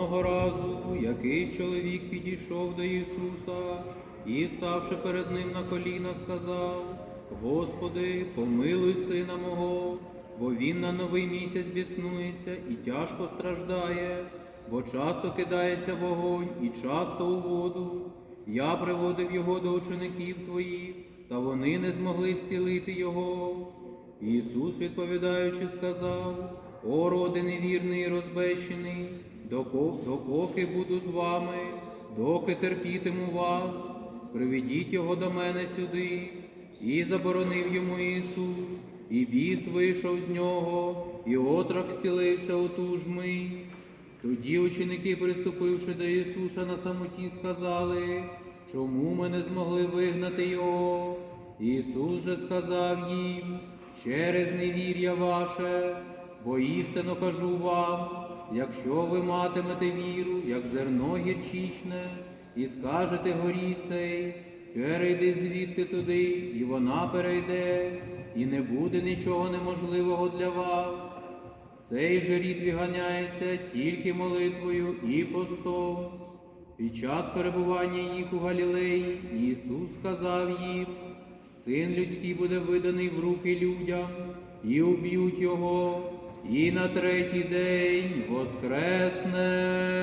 Одного разу якийсь чоловік підійшов до Ісуса і, ставши перед ним на коліна, сказав: Господи, помилуй сина мого, бо він на новий місяць біснується і тяжко страждає, бо часто кидається в огонь і часто у воду. Я приводив його до учеників твоїх, та вони не змогли зцілити його. Ісус, відповідаючи, сказав: О, роди невірний і розбещений, доко- допоки буду з вами, доки терпітиму вас, приведіть його до мене сюди, і заборонив йому Ісус, і біс вийшов з нього, і отрок зцілився у ту ж мить. Тоді ученики, приступивши до Ісуса на самоті, сказали, чому ми не змогли вигнати його? Ісус же сказав їм, через невір'я ваше, бо істинно кажу вам, якщо ви матимете віру, як зерно гірчичне, і скажете горі цей, перейди звідти туди, і вона перейде, і не буде нічого неможливого для вас. Цей же рід виганяється тільки молитвою і постом. Під час перебування їх у Галілеї Ісус сказав їм, Син людський буде виданий в руки людям, і уб'ють його, і на третій день воскресне.